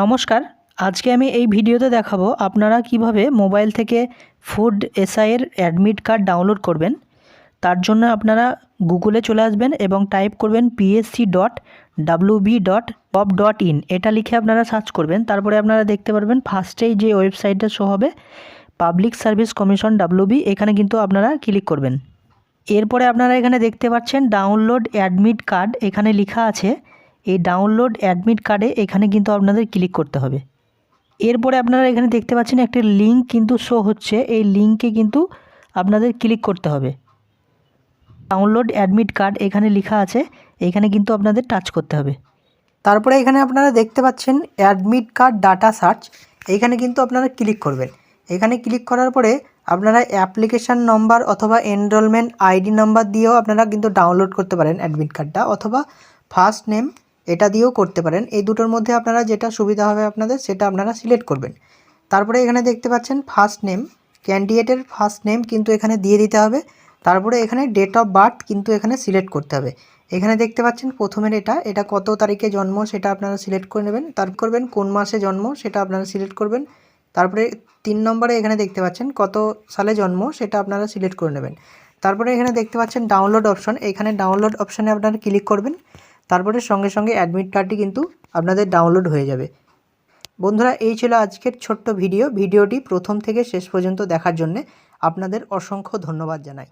নমস্কার, আজকে আমি এই ভিডিওতে দেখাবো আপনারা কীভাবে মোবাইল থেকে ফুড এসআইয়ের অ্যাডমিট কার্ড ডাউনলোড করবেন। তার জন্য আপনারা গুগলে চলে আসবেন এবং টাইপ করবেন PSC dot WB dot pop dot in এটা লিখে আপনারা সার্চ করবেন, তারপরে আপনারা দেখতে পারবেন ফার্স্টেই যে ওয়েবসাইটটা শো হবে, পাবলিক সার্ভিস কমিশন ডাব্লিউবি এখানে কিন্তু আপনারা ক্লিক করবেন। এরপরে আপনারা এখানে দেখতে পাচ্ছেন ডাউনলোড অ্যাডমিট কার্ড, এখানে লেখা আছে এই ডাউনলোড অ্যাডমিট কার্ডে এখানে কিন্তু আপনাদের ক্লিক করতে হবে। এরপরে আপনারা এখানে দেখতে পাচ্ছেন একটি লিঙ্ক কিন্তু শো হচ্ছে। এই লিঙ্কে কিন্তু আপনাদের ক্লিক করতে হবে। ডাউনলোড অ্যাডমিট কার্ড এখানে লেখা আছে। এখানে কিন্তু আপনাদের টাচ করতে হবে। তারপরে এখানে আপনারা দেখতে পাচ্ছেন অ্যাডমিট কার্ড ডাটা সার্চ এইখানে কিন্তু আপনারা ক্লিক করবেন। এখানে ক্লিক করার পরে আপনারা অ্যাপ্লিকেশান নম্বর অথবা এনরোলমেন্ট আইডি নাম্বার দিয়েও আপনারা কিন্তু ডাউনলোড করতে পারেন অ্যাডমিট কার্ডটা অথবা ফার্স্ট নেম এটা দিয়েও করতে পারেন। এই দুটোর মধ্যে আপনারা যেটা সুবিধা হবে আপনাদের, সেটা আপনারা সিলেক্ট করবেন। তারপরে এখানে দেখতে পাচ্ছেন ফার্স্ট নেম ক্যান্ডিডেটের ফার্স্ট নেম কিন্তু এখানে দিয়ে দিতে হবে। তারপরে এখানে ডেট অফ বার্থ কিন্তু এখানে সিলেক্ট করতে হবে। এখানে দেখতে পাচ্ছেন প্রথমের এটা এটা কত তারিখে জন্ম সেটা আপনারা সিলেক্ট করে নেবেন। তার করবেন কোন মাসে জন্ম সেটা আপনারা সিলেক্ট করবেন। তারপরে তিন নম্বরে এখানে দেখতে পাচ্ছেন কত সালে জন্ম সেটা আপনারা সিলেক্ট করে নেবেন। তারপরে এখানে দেখতে পাচ্ছেন ডাউনলোড অপশন এখানে ডাউনলোড অপশানে আপনারা ক্লিক করবেন। তারপরে সঙ্গে সঙ্গে অ্যাডমিট কার্ডটি কিন্তু আপনাদের ডাউনলোড হয়ে যাবে। বন্ধুরা, এই ছিল আজকের ছোট্ট ভিডিও ভিডিওটি প্রথম থেকে শেষ পর্যন্ত দেখার জন্যে আপনাদের অসংখ্য ধন্যবাদ জানাই।